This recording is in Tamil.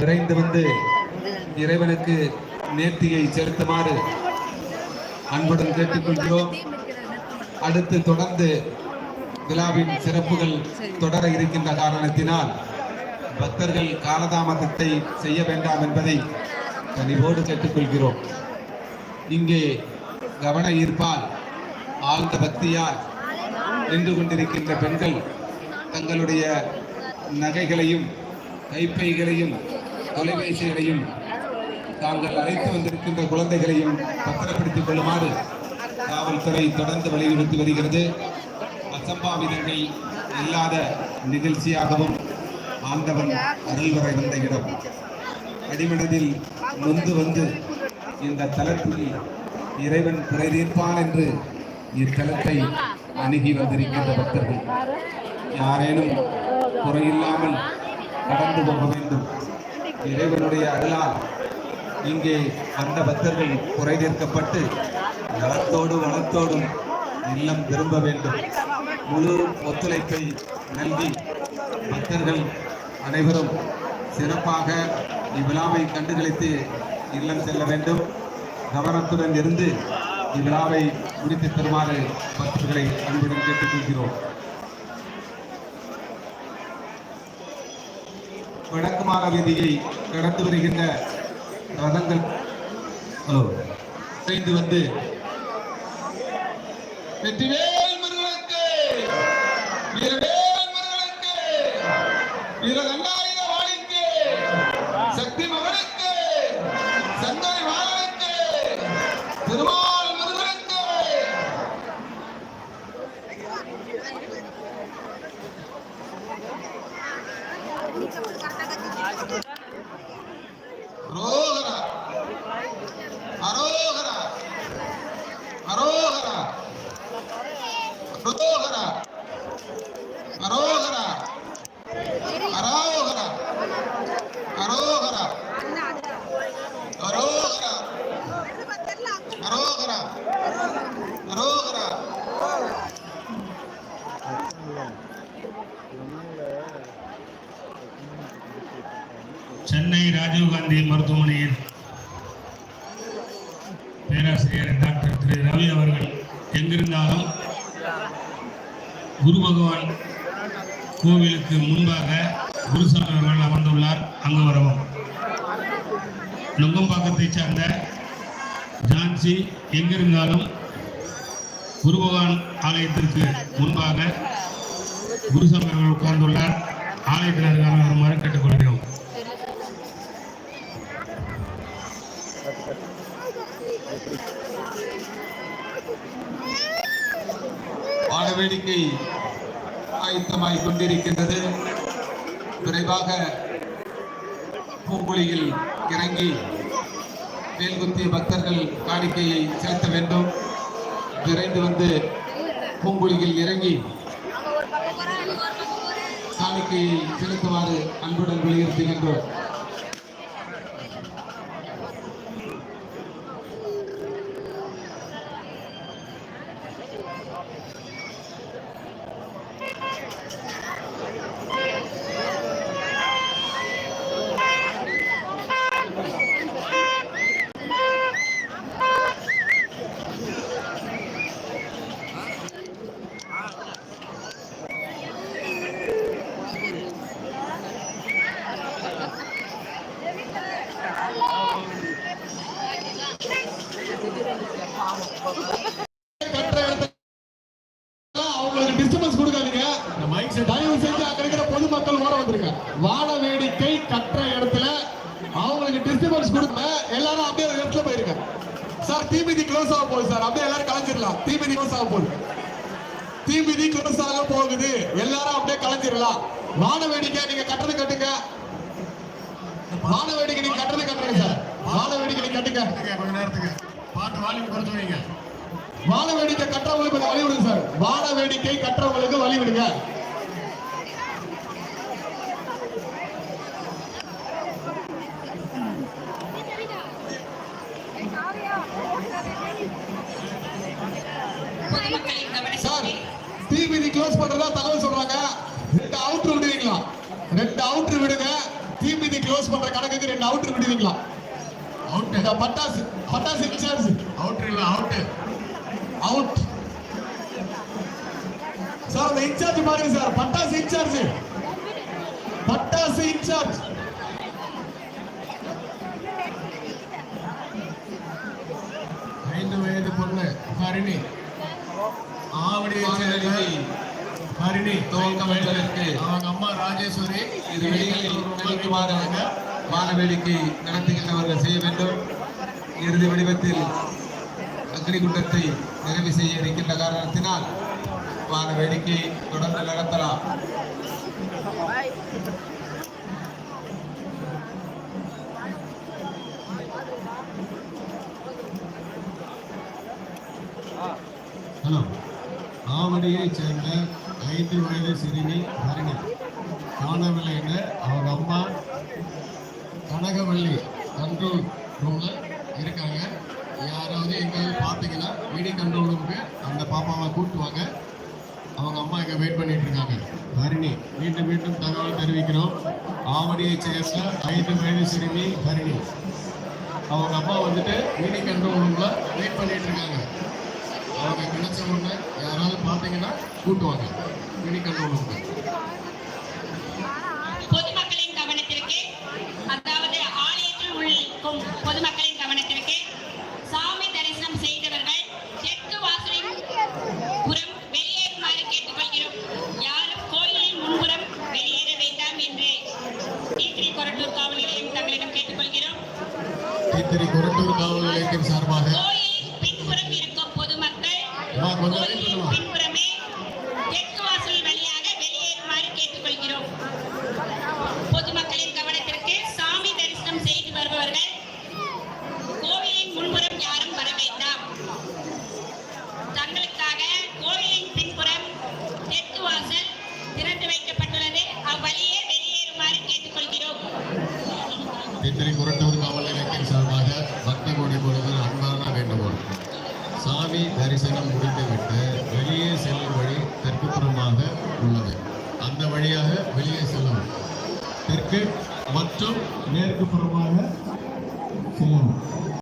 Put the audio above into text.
விரைந்து வந்து இறைவனுக்கு நேர்த்தியை செலுத்துமாறு அன்புடன் கேட்டுக்கொள்கிறோம். அடுத்து தொடர்ந்து விழாவின் சிறப்புகள் தொடர இருக்கின்ற காரணத்தினால் பக்தர்கள் காலதாமதத்தை செய்ய வேண்டாம் என்பதை கனிவோடு கேட்டுக்கொள்கிறோம். இங்கே கவன ஈர்ப்பால் ஆழ்ந்த பக்தியால் நின்று கொண்டிருக்கின்ற பெண்கள் தங்களுடைய நகைகளையும் கைப்பைகளையும் தொலைபேசிகளையும் தாங்கள் அழைத்து வந்திருக்கின்ற குழந்தைகளையும் பத்திரப்படுத்திக் கொள்ளுமாறு காவல்துறை தொடர்ந்து வலியுறுத்தி வருகிறது. அசம்பாவிதங்கள் இல்லாத நிகழ்ச்சியாகவும் ஆண்டவன் அருள்வரை வந்த இடம். அடிமனதில் நொந்து வந்து இந்த தலத்தில் இறைவன் குறைதீர்ப்பான் என்று இத்தலத்தை அணுகி வந்திருக்கின்ற பக்தர்கள். யாரேனும் குறையில்லாமல் கடந்து போக வேண்டும். இறைவனுடைய அருளால் இங்கே அந்த பக்தர்கள் குறை தீர்க்கப்பட்டு நலத்தோடு வளத்தோடும் இல்லம் திரும்ப வேண்டும். முழு ஒத்துழைப்பை நல்கி பக்தர்கள் அனைவரும் சிறப்பாக இவ்விழாவை கண்டுகளித்து இல்லம் செல்ல வேண்டும். கவனத்துடன் இருந்து இவ்விழாவை முடித்து தருமாறு பக்தர்களை அன்புடன் கேட்டுக்கொள்கிறோம். வடக்கு மாற வீதியை கடந்து வருகின்ற ரதங்கள். இணைந்து வந்து வெற்றிவே சென்னை ராஜீவ்காந்தி மருத்துவமனையில் பேராசிரியர் டாக்டர் திரு ரவி அவர்கள் எங்கிருந்தாலும் குரு பகவான் கோவிலுக்கு முன்பாக குருசாமி அவர்கள் அமர்ந்துள்ளார். அங்கு வரவும். நுங்கம்பாக்கத்தைச் சார்ந்த ஜான்சி எங்கிருந்தாலும் குருபகவான் ஆலயத்திற்கு முன்பாக குருசாமி அவர்கள் உட்கார்ந்துள்ளார். ஆலயத்தினருக்கான வருமாறு கேட்டுக்கொள்கிறோம். வானவேடிக்கை ஆயத்தமாய் கொண்டிருக்கின்றது. விரைவாக பூங்குழியில் இறங்கி வேல்குத்திய பக்தர்கள் காணிக்கையை செலுத்த வேண்டும். விரைந்து வந்து பூங்குழியில் இறங்கி சாமிக்கு செலுத்துமாறு அன்புடன் வலியுறுத்துகின்றோம். அவங்களுக்கு டிஸ்டர்பன்ஸ் கொடுக்காதீங்க. தயவு செஞ்சு அங்க இருக்கிற பொதுமக்கள் ஓட வந்துருங்க. வாழ வேடிக்கை கட்டுற இடத்துல அவங்களுக்கு டிஸ்டர்பன்ஸ் கொடுக்க எல்லாரும் அப்படியே ஒரு இடத்துல போயிருங்க. சார் தீமிதி க்ளோஸ் ஆக போகுது சார். அப்படியே எல்லாரும் கலைஞ்சிடலாம். தீமிதி க்ளோஸ் ஆக போகுது. தீமிதி க்ளோஸ் ஆக போகுது. எல்லாரும் அப்படியே கலைஞ்சிடலாம். வான வேடிக்கை நீங்க கட்டுறது கட்டுங்க. வான வேடிக்கை நீங்க கட்டுறது கட்டுறீங்க சார். வான வேடிக்கை நீங்க கட்டுங்க. கொஞ்ச நேரத்துக்கு. பாட்டு வால்யூம் குறைச்சு வைங்க. வான வேடிக்கை கற்றவங்களுக்கு கொஞ்சம் வழி விடுங்க சார். வான வேடிக்கை கற்றவங்களுக்கு வழி விடுங்க. சார் தீமிதி க்ளோஸ் பண்றதா தகவல் சொல்றாங்க. ரெண்டு அவுட்ரு விடுவீங்களா? ரெண்டு அவுட்ரு விடுங்க. தீமிதி க்ளோஸ் பண்ற கணக்குக்கு ரெண்டு அவுட் விடுவீங்களா? அவுட் பட்டாசு பட்டாசு இன்சார்ஜ் அவுட் இல்ல அவுட் அவுட் சார் அந்த இன்சார்ஜ் பாருங்க சார் பட்டாசு இன்சார்ஜ் பட்டாசு இன்சார்ஜ் ஐந்து வயது பொண்ணு ஹரிணி. ஆவடியை சேர்ந்த ஹரிணி. துவக்க வைப்பதற்கு அவங்க அம்மா ராஜேஸ்வரி. இது வெளியில் நிலைக்குமாறு வானவேடிக்கை நடத்துகின்றவர்கள் செய்ய வேண்டும். இறுதி வடிவத்தில் அக்னிகுண்டத்தை நிறைவு செய்ய இருக்கின்ற காரணத்தினால் வார வேடிக்கை தொடர்ந்து நடத்தலாம் ஹலோ. ஆவடியைச் சேர்ந்த ஐந்து வயது சிறுமி ஹரிணி. காணவில்லைங்க அவங்க அம்மா கனகவள்ளி கண்ட்ரோல் ரூம்ல இருக்காங்க. யாராவது எங்கேயாவது பார்த்தீங்கன்னா வீடியோ கண்ட்ரோல் ரூமுக்கு அந்த பாப்பாவை கூப்பிட்டு அவங்க அம்மா இங்கே வெயிட் பண்ணிட்டு இருக்காங்க. ஹரிணி மீண்டும் மீண்டும் தகவல் தெரிவிக்கிறோம். ஆவடியை சேர்ந்த ஐந்து வயது சிறுமி ஹரிணி அவங்க அம்மா வந்துட்டு வீடியோ கண்ட்ரோல் ரூமில் வெயிட் பண்ணிட்டு இருக்காங்க. அவங்க கிடைச்ச உடனே யாராவது பார்த்தீங்கன்னா கூட்டுவாங்க வீடியோ கண்ட்ரோல் ரூமுக்கு பொதுமக்கள் அம்மா, சாமி தரிசனம் முடிந்துவிட்டு வெளியே செல்லும் வழி தெற்கு புறமாக உள்ளது. அந்த வழியாக வெளியே செல்லும் தெற்கு மற்றும் மேற்கு புறமாக